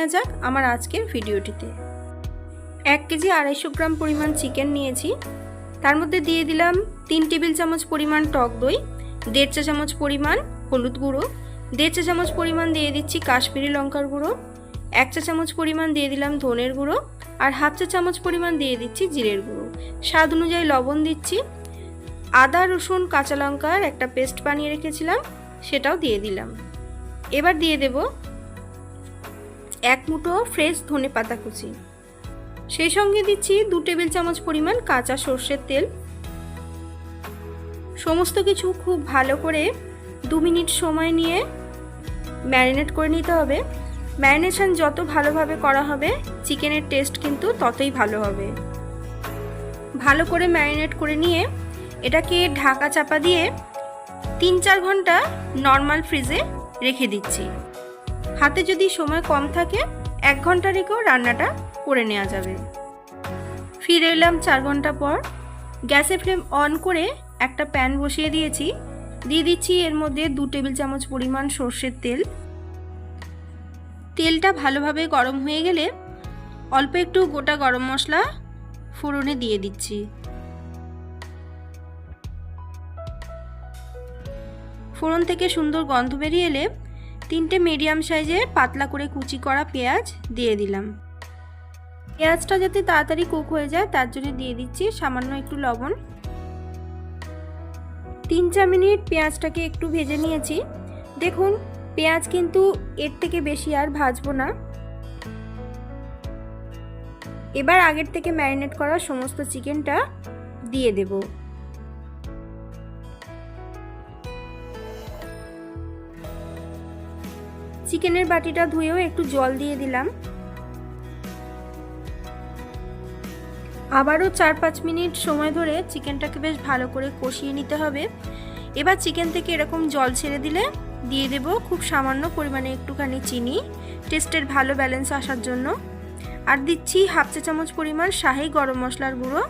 নেওয়া যাক আমার আজকের ভিডিওটিতে। এক কেজি আড়াইশো গ্রাম পরিমাণ চিকেন নিয়েছি। তার মধ্যে দিয়ে দিলাম তিন টেবিল চামচ পরিমাণ টক দই, দেড় চা চামচ পরিমাণ হলুদ গুঁড়ো, দেড় চা চামচ পরিমাণ দিয়ে দিচ্ছি কাশ্মীরি লঙ্কার গুঁড়ো, এক চা চামচ পরিমাণ দিয়ে দিলাম ধনের গুঁড়ো আর হাফ চা চামচ পরিমাণ দিয়ে দিচ্ছি জিরের গুঁড়ো। স্বাদ অনুযায়ী লবণ দিচ্ছি। আদা, রসুন, কাঁচা লঙ্কার একটা পেস্ট বানিয়ে রেখেছিলাম, সেটাও দিয়ে দিলাম। এবার দিয়ে দেব এক মুঠো ফ্রেশ ধনে পাতা কুচি। সেই সঙ্গে দিচ্ছি দু টেবিল চামচ পরিমাণ কাঁচা সর্ষের তেল। সমস্ত কিছু খুব ভালো করে দু মিনিট সময় নিয়ে ম্যারিনেট করে নিতে হবে। ম্যারিনেশন যত ভালোভাবে করা হবে, চিকেনের টেস্ট কিন্তু ততই ভালো হবে। ভালো করে ম্যারিনেট করে নিয়ে এটাকে ঢাকা চাপা দিয়ে তিন চার ঘণ্টা নর্মাল ফ্রিজে রেখে দিচ্ছি। হাতে যদি সময় কম থাকে, এক ঘণ্টা রেখেও রান্নাটা করে নেওয়া যাবে। ফিরে এলাম চার ঘণ্টা পর। গ্যাসের ফ্লেম অন করে একটা প্যান বসিয়ে দিয়েছি। দিয়ে দিচ্ছি এর মধ্যে দু টেবিল চামচ পরিমাণ সর্ষের তেল। তেলটা ভালোভাবে গরম হয়ে গেলে অল্প একটু গোটা গরম মশলা ফোড়নে দিয়ে দিচ্ছি। ফোড়ন থেকে সুন্দর গন্ধ বেরিয়ে এলে তিনটে মিডিয়াম সাইজের পাতলা করে কুচি করা পেঁয়াজ দিয়ে দিলাম। পেঁয়াজটা যাতে তাড়াতাড়ি কুক হয়ে যায়, তার জন্য দিয়ে দিচ্ছি সামান্য একটু লবণ। তিন চার মিনিট পেঁয়াজটাকে একটু ভেজে নিয়েছি। দেখুন, পেঁয়াজ কিন্তু এর থেকে বেশি আর ভাজবো না। এবার আগের থেকে ম্যারিনেট করা সমস্ত চিকেনটা দিয়ে দেব। চিকেনের বাটিটা ধুয়েও একটু জল দিয়ে দিলাম। আবারও চার পাঁচ মিনিট সময় ধরে চিকেনটাকে বেশ ভালো করে কষিয়ে নিতে হবে। এবার চিকেন থেকে এরকম জল ছেড়ে দিলে দিয়ে দেব খুব সামান্য পরিমাণে একটুখানি চিনি। টেস্টের ভালো ব্যালেন্স আসার জন্য। আর দিচ্ছি হাফ চা চামচ পরিমাণ শাহি গরম মশলার গুঁড়ো।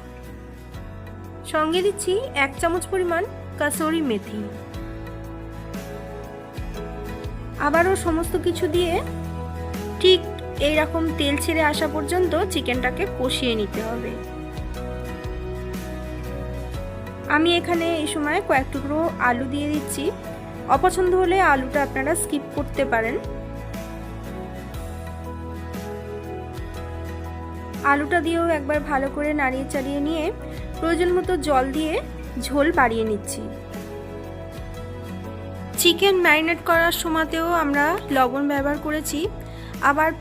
সঙ্গে দিচ্ছি এক চামচ পরিমাণ কাসরি মেথি। আবারও সমস্ত কিছু দিয়ে ঠিক এই রকম তেল ছেড়ে আসা পর্যন্ত চিকেনটাকে কষিয়ে নিতে হবে। আমি এখানে এই সময় কয়েক টুকরো আলু দিয়ে দিচ্ছি। অপছন্দ হলে আলুটা আপনারা স্কিপ করতে পারেন। আলুটা দিয়েও একবার ভালো করে নাড়িয়ে চাড়িয়ে নিয়ে প্রয়োজন মতো জল দিয়ে ঝোল বাড়িয়ে নিচ্ছি। চিকেন ম্যারিনেট করার সময়তেও আমরা লবণ ব্যবহার করেছি। আবার